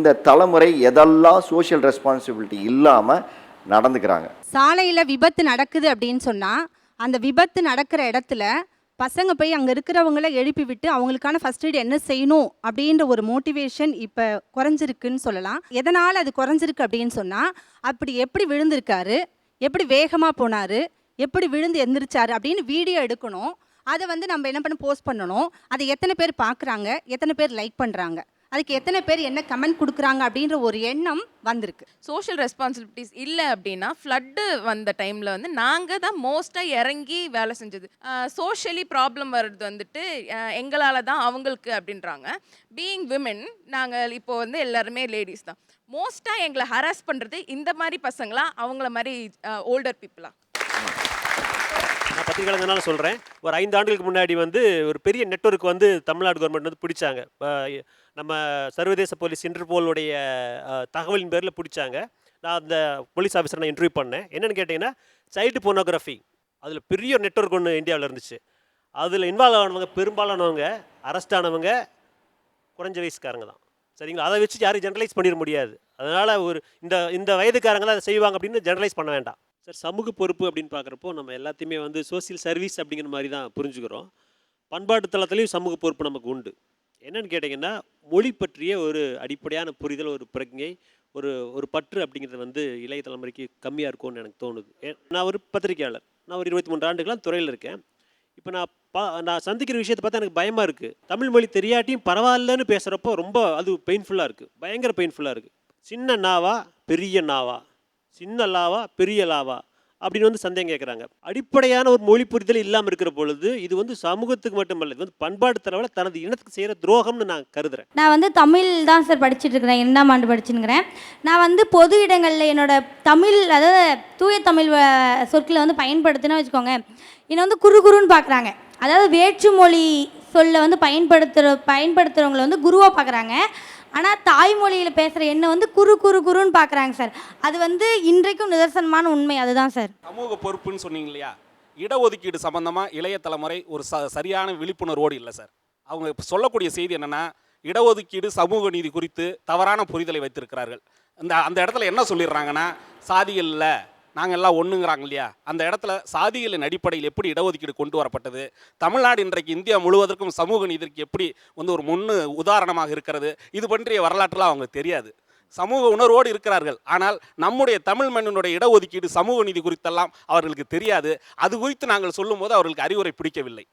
இந்த தலைமுறை எதெல்லாம் சோஷியல் ரெஸ்பான்சிபிலிட்டி இல்லாமல் நடந்துக்கிறாங்க? சாலையில் விபத்து நடக்குது அப்படின்னு சொன்னால் அந்த விபத்து நடக்கிற இடத்துல பசங்க போய் அங்கே இருக்கிறவங்கள எழுப்பி விட்டு அவங்களுக்கான ஃபர்ஸ்ட் எய்ட் என்ன செய்யணும் அப்படின்ற ஒரு மோட்டிவேஷன் இப்போ குறைஞ்சிருக்குன்னு சொல்லலாம். எதனால் அது குறைஞ்சிருக்கு அப்படின்னு சொன்னால் அப்படி எப்படி விழுந்திருக்காரு எப்படி வேகமாக போனார் எப்படி விழுந்து எந்திரிச்சாரு அப்படின்னு வீடியோ எடுக்கணும். அதை வந்து நம்ம என்ன பண்ண போஸ்ட் பண்ணணும். அதை எத்தனை பேர் பார்க்குறாங்க எத்தனை பேர் லைக் பண்ணுறாங்க அதுக்கு எத்தனை பேர் என்ன கமெண்ட் கொடுக்குறாங்க அப்படின்ற ஒரு எண்ணம் வந்திருக்கு. சோஷியல் ரெஸ்பான்சிபிலிட்டிஸ் இல்லை அப்படின்னா ஃப்ளட்டு வந்த டைமில் வந்து நாங்கள் தான் மோஸ்ட்டாக இறங்கி வேலை செஞ்சது. சோஷியலி ப்ராப்ளம் வர்றது வந்துட்டு எங்களால் தான் அவங்களுக்கு அப்படின்றாங்க. பீயிங் விமென் நாங்கள் இப்போ வந்து எல்லாருமே லேடிஸ் தான். மோஸ்ட்டாக எங்களை ஹராஸ் பண்ணுறது இந்த மாதிரி பசங்களா அவங்கள மாதிரி ஓல்டர் பீப்புளா பத்திரிகையாளர்னால சொல்கிறேன் ஒரு ஐந்து ஆண்டுகளுக்கு முன்னாடி வந்து ஒரு பெரிய நெட்வொர்க் வந்து தமிழ்நாடு கவர்மெண்ட் வந்து பிடிச்சாங்க. நம்ம சர்வதேச போலீஸ் இன்டர்போலுடைய தகவலின் பேரில் பிடிச்சாங்க. நான் அந்த போலீஸ் ஆஃபீஸரை நான் இன்டர்வியூ பண்ணேன். என்னென்னு கேட்டிங்கன்னா சைல்டு போனோகிராஃபி அதில் பெரிய நெட்வொர்க் ஒன்று இந்தியாவில் இருந்துச்சு. அதில் இன்வால்வ் ஆனவங்க பெரும்பாலானவங்க அரெஸ்ட் ஆனவங்க குறைஞ்ச வயசுக்காரங்க தான். சரிங்களா? அதை வச்சு யாரும் ஜென்ரலைஸ் பண்ணிட முடியாது. அதனால் ஒரு இந்த இந்த வயதுக்காரங்க அதை செய்வாங்க அப்படின்னு ஜென்ரலைஸ் பண்ண வேண்டாம். சார் சமூக பொறுப்பு அப்படின்னு பார்க்குறப்போ நம்ம எல்லாத்தையுமே வந்து சோசியல் சர்வீஸ் அப்படிங்கிற மாதிரி தான் புரிஞ்சுக்கிறோம். பண்பாட்டு தளத்துலேயும் சமூக பொறுப்பு நமக்கு உண்டு. என்னன்னு கேட்டிங்கன்னா மொழி பற்றிய ஒரு அடிப்படையான புரிதல் ஒரு பிரஜை ஒரு ஒரு பற்று அப்படிங்கிறது வந்து இளைய தலைமுறைக்கு கம்மியாக இருக்கும்னு எனக்கு தோணுது. நான் ஒரு பத்திரிகையாளர். நான் ஒரு இருபத்தி மூன்று ஆண்டுகளாக துறையில் இருக்கேன். இப்போ நான் பா நான் சந்திக்கிற விஷயத்தை பார்த்தா எனக்கு பயமாக இருக்குது தமிழ் மொழி தெரியாட்டியும் பரவாயில்லன்னு பேசுகிறப்போ ரொம்ப அது பெயின்ஃபுல்லாக இருக்குது பயங்கர பெயின்ஃபுல்லாக இருக்குது சின்ன நாவா பெரிய நாவா? சின்ன லாவா பெரிய லாவா அப்படின்னு வந்து சந்தேகம் கேட்குறாங்க அடிப்படையான ஒரு மொழி புரிதல் இல்லாமல் இருக்கிற பொழுது இது வந்து சமூகத்துக்கு மட்டுமல்ல இது வந்து பண்பாடு தரவில் தனது இனத்துக்கு செய்கிற துரோகம்னு நான் கருதுறேன். நான் வந்து தமிழ் தான் சார் படிச்சுட்டு இருக்கிறேன் இரண்டாம் ஆண்டு படிச்சுன்னுக்கிறேன் நான் வந்து பொது இடங்களில் என்னோட தமிழ் அதாவது தூய தமிழ் சொற்களை வந்து பயன்படுத்தினா வச்சுக்கோங்க என்னை வந்து குறு குருன்னு பார்க்குறாங்க அதாவது வேற்றுமொழி சொல்ல வந்து பயன்படுத்துகிற பயன்படுத்துகிறவங்களை வந்து குருவாக பார்க்குறாங்க ஆனால் தாய்மொழியில் பேசுகிற என்னை வந்து குறு குறு குருன்னு பார்க்குறாங்க சார். அது வந்து இன்றைக்கும் நிதர்சனமான உண்மை அதுதான் சார். சமூக பொறுப்புன்னு சொன்னீங்க இல்லையா? இடஒதுக்கீடு சம்பந்தமாக இளைய தலைமுறை ஒரு ச சரியான விழிப்புணர்வோடு இல்லை சார். அவங்க சொல்லக்கூடிய செய்தி என்னென்னா இடஒதுக்கீடு சமூக நீதி குறித்து தவறான புரிதலை வைத்திருக்கிறார்கள். அந்த அந்த இடத்துல என்ன சொல்லிடுறாங்கன்னா சாதிகள் இல்லை நாங்கள் எல்லாம் ஒன்றுங்கிறாங்க இல்லையா? அந்த இடத்துல சாதிகளின் அடிப்படையில் எப்படி இடஒதுக்கீடு கொண்டு வரப்பட்டது? தமிழ்நாடு இன்றைக்கு இந்தியா முழுவதற்கும் சமூக நீதிக்கு எப்படி வந்து ஒரு முன்னு உதாரணமாக இருக்கிறது? இது பற்றிய வரலாற்றுலாம் அவங்களுக்கு தெரியாது. சமூக உணர்வோடு இருக்கிறார்கள். ஆனால் நம்முடைய தமிழ் மண்ணினுடைய இடஒதுக்கீடு சமூக நீதி குறித்தெல்லாம் அவர்களுக்கு தெரியாது. அது குறித்து நாங்கள் சொல்லும்போது அவர்களுக்கு அறிவுரை பிடிக்கவில்லை.